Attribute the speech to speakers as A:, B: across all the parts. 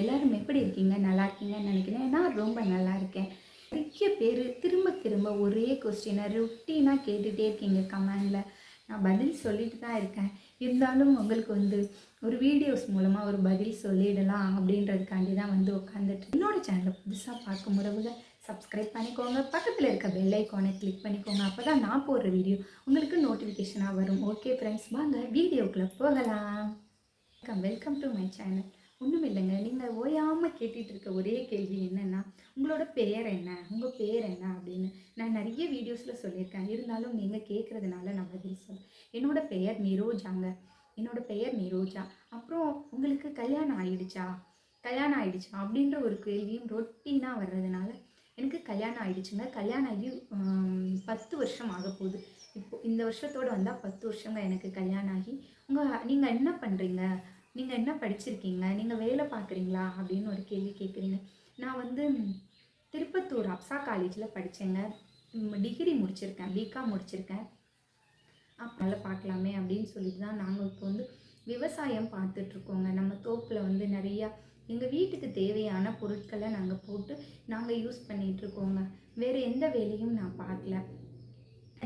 A: எல்லாரும் எப்படி இருக்கீங்க? நல்லா இருக்கீங்கன்னு நினைக்கிறேன். நான் ரொம்ப நல்லா இருக்கேன். நிறைய பேர் திரும்ப திரும்ப ஒரே கொஸ்டினை ரொட்டீனாக கேட்டுகிட்டே இருக்கீங்க கமெண்டில் நான் பதில் சொல்லிட்டு தான் இருக்கேன். இருந்தாலும் உங்களுக்கு வந்து ஒரு வீடியோஸ் மூலமாக ஒரு பதில் சொல்லிடலாம் அப்படின்றதுக்காண்டி தான் வந்து உட்காந்துட்டு என்னோட சேனலை புதுசாக பார்க்கும் உறவுக சப்ஸ்கிரைப் பண்ணிக்கோங்க. பக்கத்தில் இருக்க பெல் ஐக்கானை கிளிக் பண்ணிக்கோங்க. அப்போ தான் நான் போடுற வீடியோ உங்களுக்கு நோட்டிஃபிகேஷனாக வரும். ஓகே ஃப்ரெண்ட்ஸ் வாங்க வீடியோக்குள்ளே போகலாம். Welcome welcome to my channel ஒன்றும் இல்லைங்க. நீங்கள் ஓயாமல் கேட்டுட்டு இருக்க ஒரே கேள்வி என்னென்னா உங்களோட பேர் என்ன? உங்கள் பேர் என்ன? அப்படின்னு நான் நிறைய வீடியோஸில் சொல்லியிருக்கேன். இருந்தாலும் நீங்கள் கேட்குறதுனால நான் பதில் சொல்கிறேன் என்னோடய பெயர் நிரோஜாங்க. என்னோட பெயர் நிரோஜா. அப்புறம் உங்களுக்கு கல்யாணம் ஆயிடுச்சா? கல்யாணம் ஆயிடுச்சா? அப்படின்ற ஒரு கேள்வியும் ரொட்டீனாக வர்றதுனால எனக்கு கல்யாணம் ஆயிடுச்சுங்க. கல்யாணம் ஆகி பத்து வருஷம் ஆக போகுது. இப்போ இந்த வருஷத்தோடு வந்தால் பத்து வருஷங்க எனக்கு கல்யாணம் ஆகி. உங்கள் நீங்கள் என்ன பண்ணுறீங்க நீங்கள் என்ன படிச்சிருக்கீங்க? நீங்கள் வேலை பார்க்குறீங்களா? அப்படின்னு ஒரு கேள்வி கேட்குறீங்க. நான் வந்து திருப்பத்தூர் அப்சா காலேஜில் படித்தேங்க டிகிரி முடிச்சிருக்கேன். பிகாம் முடிச்சிருக்கேன். அப்போனால பார்க்கலாமே அப்படின்னு சொல்லிட்டு தான் நாங்கள் இப்போ வந்து விவசாயம் பார்த்துட்ருக்கோங்க. நம்ம தோப்பில் வந்து நிறையா எங்கள் வீட்டுக்கு தேவையான பொருட்களை நாங்கள் போட்டு நாங்கள் யூஸ் பண்ணிகிட்ருக்கோங்க வேறு எந்த வேலையும் நான் பார்க்கல.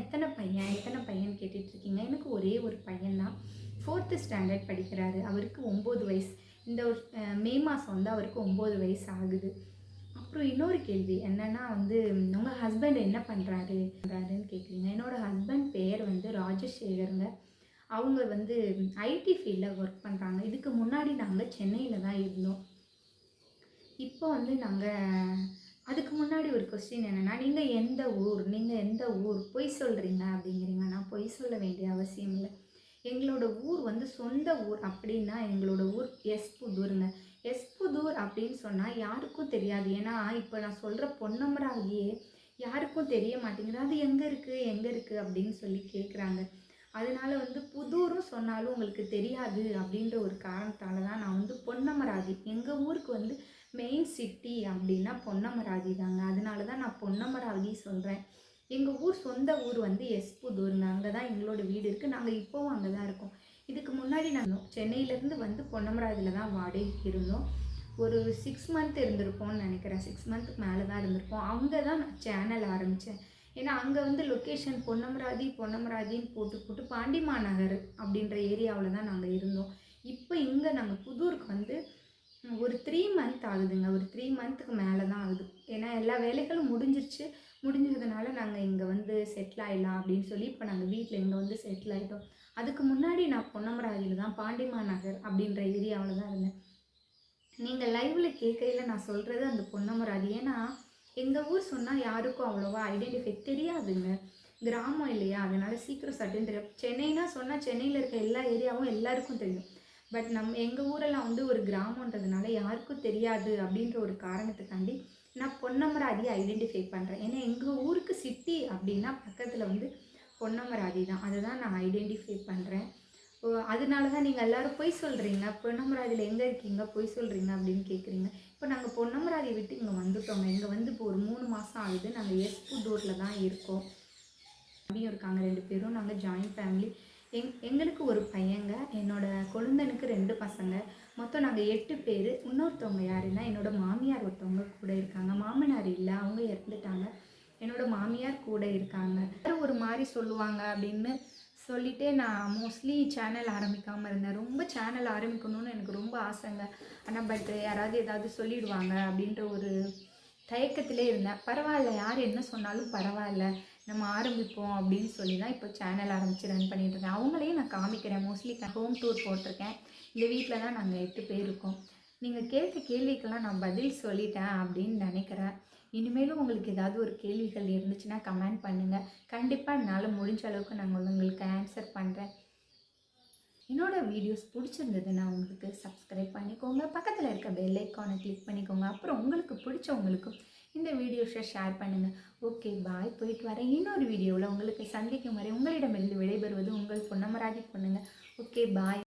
A: எத்தனை பையன் எத்தனை பையன் கேட்டுட்ருக்கீங்க? எனக்கு ஒரே ஒரு பையன் தான். ஃபோர்த்து ஸ்டாண்டர்ட் படிக்கிறாரு. அவருக்கு ஒம்பது வயசு. இந்த ஒரு மே மாதம் வந்து அவருக்கு ஒம்பது வயசு ஆகுது. அப்புறம் இன்னொரு கேள்வி என்னென்னா வந்து உங்கள் ஹஸ்பண்ட் என்ன பண்ணுறாரு பண்ணுறாருன்னு கேட்குறீங்க என்னோட ஹஸ்பண்ட் பேர் வந்து ராஜசேகருங்க. அவங்க வந்து ஐடி ஃபீல்டில் ஒர்க் பண்ணுறாங்க இதுக்கு முன்னாடி நாங்கள் சென்னையில் தான் இருந்தோம். இப்போ வந்து நாங்கள் அதுக்கு முன்னாடி ஒரு கொஸ்டின் என்னென்னா நீங்கள் எந்த ஊர்? நீங்கள் எந்த ஊர்? பொய் சொல்கிறீங்க அப்படிங்கிறீங்க. நான் பொய் சொல்ல வேண்டிய அவசியம் இல்லை. எங்களோட ஊர் வந்து சொந்த ஊர் அப்படின்னா எங்களோட ஊர் எஸ் புதூருங்க எஸ் புதூர் அப்படின்னு சொன்னால் யாருக்கும் தெரியாது. ஏன்னா இப்போ நான் சொல்கிற பொன்னமராகியே யாருக்கும் தெரிய மாட்டேங்குது. அது எங்கே இருக்குது எங்கே இருக்குது அப்படின்னு சொல்லி கேட்குறாங்க அதனால வந்து புதூரும் சொன்னாலும் உங்களுக்கு தெரியாது அப்படின்ற ஒரு காரணத்தால் தான் நான் வந்து பொன்னமராதி. எங்கள் ஊருக்கு வந்து மெயின் சிட்டி அப்படின்னா பொன்னமராதி தாங்க. அதனால தான் நான் பொன்னமராதி சொல்கிறேன் எங்கள் ஊர் சொந்த ஊர் வந்து எஸ் அங்கே தான் எங்களோட வீடு இருக்குது நாங்கள் இப்போவும் அங்கே தான் இருக்கோம். இதுக்கு முன்னாடி நாங்கள் சென்னையிலேருந்து வந்து பொன்னமராதியில் தான் வாடகைக்கு இருந்தோம். ஒரு சிக்ஸ் மந்த் இருந்திருப்போம்னு நினைக்கிறேன். சிக்ஸ் மந்த்துக்கு மேலே தான் இருந்திருப்போம். அங்கே தான் நான் சேனல் ஆரம்பித்தேன் ஏன்னா அங்கே வந்து லொக்கேஷன் பொன்னமராதி பொன்னமராதின்னு போட்டு போட்டு பாண்டிமா நகர் அப்படின்ற ஏரியாவில் தான் நாங்கள் இருந்தோம். இப்போ இங்கே நாங்கள் புதூருக்கு வந்து ஒரு த்ரீ மந்த் ஆகுதுங்க. ஒரு த்ரீ மந்த்துக்கு மேலே தான் ஆகுது. ஏன்னா எல்லா வேலைகளும் முடிஞ்சிருச்சு. முடிஞ்சதுனால நாங்கள் இங்கே வந்து செட்டில் ஆகிடலாம் அப்படின்னு சொல்லி இப்போ நாங்கள் வீட்டில் இங்கே வந்து செட்டில் ஆகிட்டோம் அதுக்கு முன்னாடி நான் பொன்னமராதியில் தான் பாண்டிமா நகர் அப்படின்ற ஏரியாவில் தான் இருந்தேன். நீங்கள் லைவில் கேட்கையில் நான் சொல்கிறது அந்த பொன்னமராதி ஏன்னா எங்கள் ஊர் சொன்னால் யாருக்கும் அவ்வளோவா ஐடென்டிஃபை தெரியாதுங்க. கிராமம் இல்லையா? அதனால் சீக்கிரம் சட்டுன்னு தெரியும். சென்னைனா சொன்னால் சென்னையில் இருக்க எல்லா ஏரியாவும் எல்லாருக்கும் தெரியும். பட் நம் எங்கள் ஊரெல்லாம் வந்து ஒரு கிராமன்றதுனால யாருக்கும் தெரியாது அப்படின்ற ஒரு காரணத்துக்காண்டி நான் பொன்னமராதி ஐடென்டிஃபை பண்ணுறேன் ஏன்னா எங்கள் ஊருக்கு சிட்டி அப்படின்னா பக்கத்தில் வந்து பொன்னமராதி தான். அதை தான் நான் ஐடென்டிஃபை பண்ணுறேன் ஓ அதனால தான் நீங்கள் எல்லோரும் பொய் சொல்கிறீங்க பொன்னமராதியில் எங்கே இருக்கீங்க? பொய் சொல்கிறீங்க அப்படின்னு கேட்குறீங்க இப்போ நாங்கள் பொன்னமராதியை விட்டு இங்கே வந்துட்டோங்க. இங்கே வந்து இப்போ ஒரு மூணு மாதம் ஆகுது. நாங்கள் எஸ் டோரில் தான் இருக்கோம். அப்படியும் இருக்காங்க ரெண்டு பேரும். நாங்கள் ஜாயின்ட் ஃபேமிலி எங் எங்களுக்கு ஒரு பையங்க என்னோட கொழுந்தனுக்கு ரெண்டு பசங்க. மொத்தம் நாங்கள் எட்டு பேர். இன்னொருத்தவங்க யாருன்னா என்னோட மாமியார் ஒருத்தவங்க கூட இருக்காங்க. மாமனார் இல்லை அவங்க இறந்துட்டாங்க. என்னோட மாமியார் கூட இருக்காங்க. ஒரு மாதிரி சொல்லுவாங்க அப்படின்னு சொல்லிட்டே நான் மோஸ்ட்லி சேனல் ஆரம்பிக்காமல் இருந்தேன். ரொம்ப சேனல் ஆரம்பிக்கணும்னு எனக்கு ரொம்ப ஆசைங்க. ஆனால் பட் யாராவது ஏதாவது சொல்லிடுவாங்க அப்படின்ற ஒரு தயக்கத்திலே இருந்தேன். பரவாயில்ல யார் என்ன சொன்னாலும் பரவாயில்ல. நம்ம ஆரம்பிப்போம் அப்படின்னு சொல்லி தான் இப்போ சேனல் ஆரம்பித்து ரன் பண்ணிகிட்ருக்கேன் அவங்களையும் நான் காமிக்கிறேன். மோஸ்ட்லி ஹோம் டூர் போட்டிருக்கேன். இந்த வீட்டில் தான் நாங்கள் எட்டு பேர் இருக்கோம். நீங்கள் கேட்ட கேள்விக்கெல்லாம் நான் பதில் சொல்லிட்டேன் அப்படின்னு நினைக்கிறேன். இனிமேலும் உங்களுக்கு ஏதாவது ஒரு கேள்விகள் இருந்துச்சுன்னா கமெண்ட் பண்ணுங்கள் கண்டிப்பாக என்னால் முடிஞ்ச அளவுக்கு நாங்கள் உங்களுக்கு ஆன்சர் பண்ணுறேன் என்னோடய வீடியோஸ் பிடிச்சிருந்ததுன்னா உங்களுக்கு சப்ஸ்கிரைப் பண்ணிக்கோங்க. பக்கத்தில் இருக்க பெல் ஐக்கானை கிளிக் பண்ணிக்கோங்க. அப்புறம் உங்களுக்கு பிடிச்சவங்களுக்கும் இந்த வீடியோஸை ஷேர் பண்ணுங்கள் ஓகே பாய் போயிட்டு வரேன். இன்னொரு வீடியோவில் உங்களுக்கு சந்திக்கும் வரை உங்களிடமிருந்து விடைபெறுவது உங்கள் பொன்னமராஜி பொண்ணுங்க. Okay bye